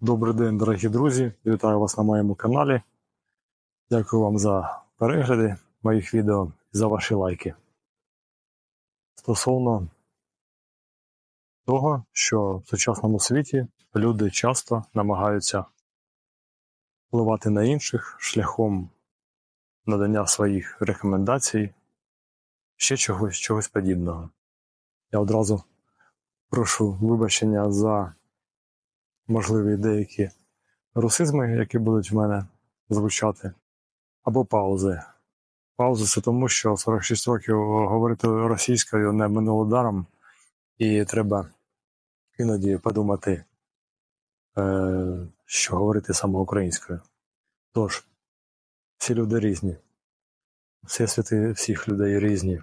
Добрий день, дорогі друзі! Вітаю вас на моєму каналі. Дякую вам за перегляди моїх відео і за ваші лайки. Стосовно того, що в сучасному світі люди часто намагаються впливати на інших шляхом надання своїх рекомендацій, ще чогось, чогось подібного. Я одразу прошу вибачення за можливі деякі русизми, які будуть в мене звучати, або паузи. Паузи це тому, що 46 років говорити російською не минуло даром, і треба іноді подумати, е, що говорити саме українською. Тож, всі люди різні, всесвіти всіх людей різні,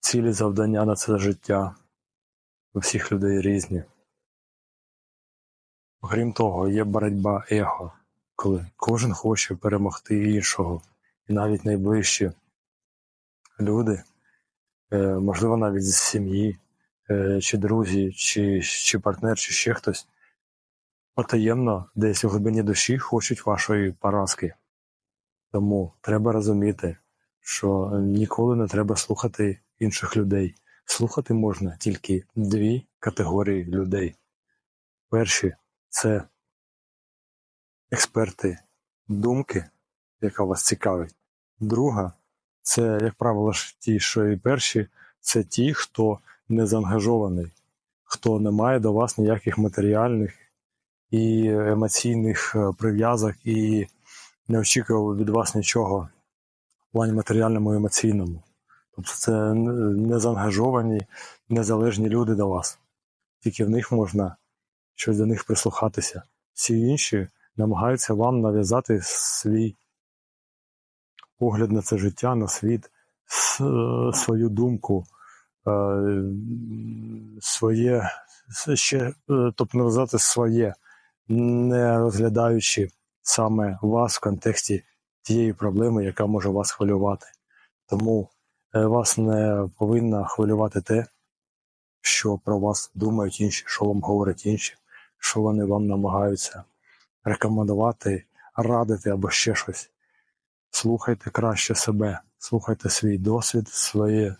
цілі завдання на це життя у всіх людей різні. Окрім того, є боротьба его, коли кожен хоче перемогти іншого, і навіть найближчі люди, е, можливо, навіть з сім'ї, е, чи друзі, чи, чи партнер, чи ще хтось, потаємно десь у глибині душі хочуть вашої поразки. Тому треба розуміти, що ніколи не треба слухати інших людей. Слухати можна тільки дві категорії людей. Перші це експерти думки, яка вас цікавить. Друга це, як правило, ті, що і перші, це ті, хто не заангажований, хто не має до вас ніяких матеріальних і емоційних е, прив'язок і не очікував від вас нічого в плані матеріальному і емоційному. Тобто це не заангажовані, незалежні люди до вас. Тільки в них можна щось до них прислухатися. Всі інші намагаються вам нав'язати свій погляд на це життя, на світ, свою думку, е, своє, ще, е, тобто нав'язати своє, не розглядаючи саме вас в контексті тієї проблеми, яка може вас хвилювати. Тому е, вас не повинно хвилювати те, що про вас думають інші, що вам говорять інші, що вони вам намагаються рекомендувати, радити або ще щось. Слухайте краще себе, слухайте свій досвід, своє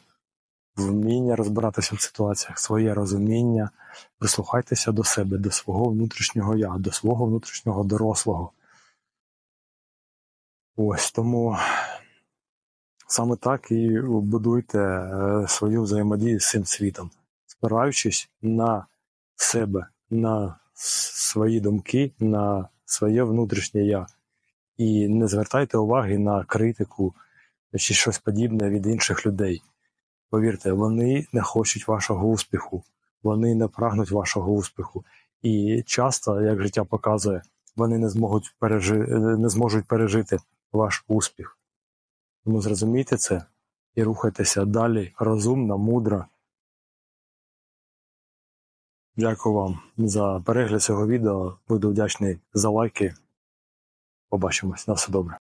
вміння розбиратися в ситуаціях, своє розуміння, прислухайтеся до себе, до свого внутрішнього я, до свого внутрішнього дорослого. Ось тому саме так і будуйте е, свою взаємодію з цим світом, спираючись на себе, на свої думки, на своє внутрішнє я. І не звертайте уваги на критику чи щось подібне від інших людей. Повірте, вони не хочуть вашого успіху, вони не прагнуть вашого успіху. І часто, як життя показує, вони не зможуть, пережи... не зможуть пережити ваш успіх. Тому зрозумійте це і рухайтеся далі розумно, мудро. Дякую вам за перегляд цього відео. Буду вдячний за лайки. Побачимось. На все добре.